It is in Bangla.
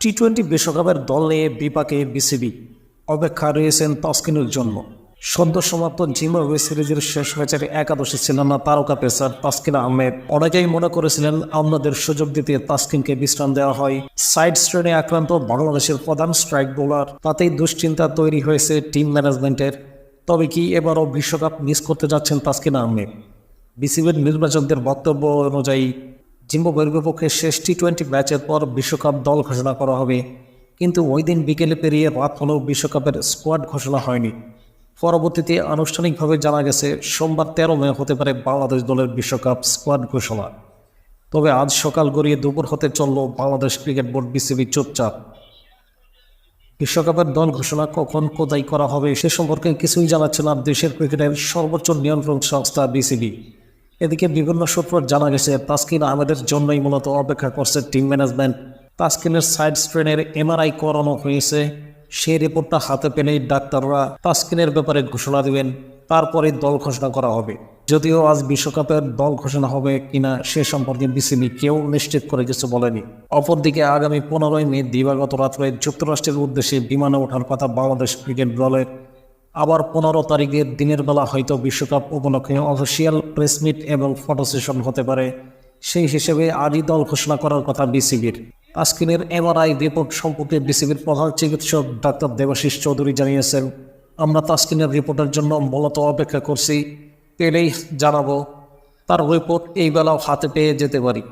টি টোয়েন্টি বিশ্বকাপের দল বিপাকে বিসিবি। অপেক্ষা রয়েছেন তাসকিনের জন্য সদ্য সমাপ্ত জিম্বাবুয়ে সিরিজের শেষ ম্যাচের একাদশে ছিলেন না তারকা পেসার তাসকিন আহমেদ। অনেকেই মনে করেছিলেন আমাদের সুযোগ দিতে তাসকিনকে বিশ্রাম দেওয়া হয়। সাইড স্ট্রেনে আক্রান্ত বাংলাদেশের প্রধান স্ট্রাইক বোলার। তাতেই দুশ্চিন্তা তৈরি হয়েছে টিম ম্যানেজমেন্টের। তবে কি এবারও বিশ্বকাপ মিস করতে যাচ্ছেন তাসকিন আহমেদ? বিসিবির নির্বাচকদের বক্তব্য অনুযায়ী জিম্বাবুয়ের বিপক্ষে শেষ টি টোয়েন্টি ম্যাচের পর বিশ্বকাপ দল ঘোষণা করা হবে। কিন্তু ওই দিন বিকেলে পেরিয়ে রাত হলেও বিশ্বকাপের স্কোয়াড ঘোষণা হয়নি। পরবর্তীতে আনুষ্ঠানিকভাবে জানা গেছে, সোমবার তেরো মে হতে পারে বাংলাদেশ দলের বিশ্বকাপ স্কোয়াড ঘোষণা। তবে আজ সকাল গড়িয়ে দুপুর হতে চলল বাংলাদেশ ক্রিকেট বোর্ড বিসিবি চুপচাপ। বিশ্বকাপের দল ঘোষণা কখন কোথায় করা হবে সে সম্পর্কে কিছুই জানাচ্ছে না দেশের ক্রিকেটের সর্বোচ্চ নিয়ন্ত্রণ সংস্থা বিসিবি। এদিকে বিভিন্ন সূত্র জানা গেছে, তাসকিন আহমেদের জন্যই মূলত অপেক্ষা করছে টিম ম্যানেজমেন্ট। তাসকিনের সাইড স্ট্রেনের এমআরআই করানো হয়েছে। সেই রিপোর্টটা হাতে পেলেই ডাক্তাররা তাসকিনের ব্যাপারে ঘোষণা দেবেন। তারপরে দল ঘোষণা করা হবে। যদিও আজ বিশ্বকাপের দল ঘোষণা হবে কিনা সে সম্পর্কে বিসিবি কেউ নিশ্চিত করে কিছু বলেনি। অপরদিকে আগামী পনেরোই মে দিবাগত রাত্রে যুক্তরাষ্ট্রের উদ্দেশ্যে বিমানে ওঠার কথা বাংলাদেশ ক্রিকেট দলের আবার পনেরো তারিখের দিনের বেলা হয়তো বিশ্বকাপ উপলক্ষে অফিসিয়াল প্রেস মিট এবং ফটো সেশন হতে পারে। সেই হিসেবে আজই দল ঘোষণা করার কথা বিসিবির। তাস্কিনের এমআরআই রিপোর্ট সম্পর্কে বিসিবির প্রধান চিকিৎসক ডাক্তার দেবাশিস চৌধুরী জানিয়েছেন, আমরা তাস্কিনের রিপোর্টের জন্য মূলত অপেক্ষা করছি পেলেই জানাব। তার রিপোর্ট এই বেলাও হাতে পেয়ে যেতে পারি।